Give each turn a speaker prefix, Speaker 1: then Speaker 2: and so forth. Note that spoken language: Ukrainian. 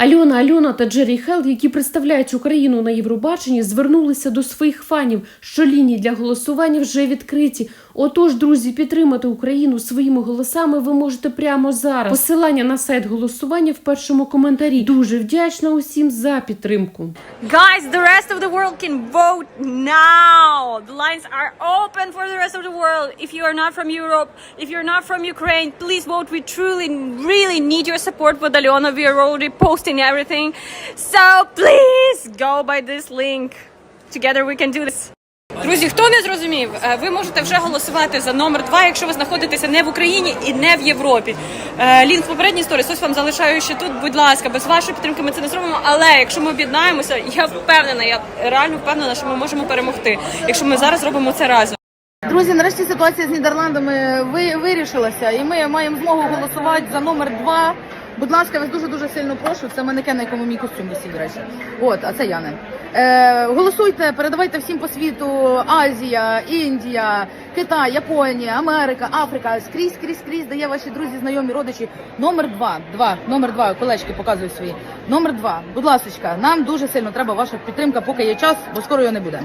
Speaker 1: Альона Альона та Джері Хелл, які представляють Україну на Євробаченні, звернулися до своїх фанів, що лінії для голосування вже відкриті. Отож, друзі, підтримати Україну своїми голосами ви можете прямо зараз. Посилання на сайт голосування в першому коментарі. Дуже вдячна усім за підтримку.
Speaker 2: Guys, the rest of the world can vote now. The lines are open for the rest of the world. If you are not from Europe, if you're not from Ukraine, please vote. We truly, really need your support with Aliona. We are already posting everything. So please go by this link. Together we can do this. Друзі, хто не зрозумів, е, ви можете вже голосувати за номер два, якщо ви знаходитеся не в Україні і не в Європі. Е, Лінк в попередній сторіс, ось вам залишаю ще тут. Будь ласка, без вашої підтримки ми це не зробимо. Але якщо ми об'єднаємося, я впевнена, я реально впевнена, що ми можемо перемогти, якщо ми зараз зробимо це разом.
Speaker 3: Друзі, нарешті ситуація з Нідерландами ви, вирішилася, і ми маємо змогу голосувати за номер два. Будь ласка, вас дуже дуже сильно прошу. Це манекен, на якому мій костюм висів, до речі. От, а це я не. Е, голосуйте, передавайте всім по світу: Азія, Індія, Китай, Японія, Америка, Африка. Скрізь, скрізь, скрізь, де є ваші друзі, знайомі, родичі. Номер два, два, номер два, колечки показують свої. Номер два. Будь ласка, нам дуже сильно треба ваша підтримка, поки є час, бо скоро його не буде.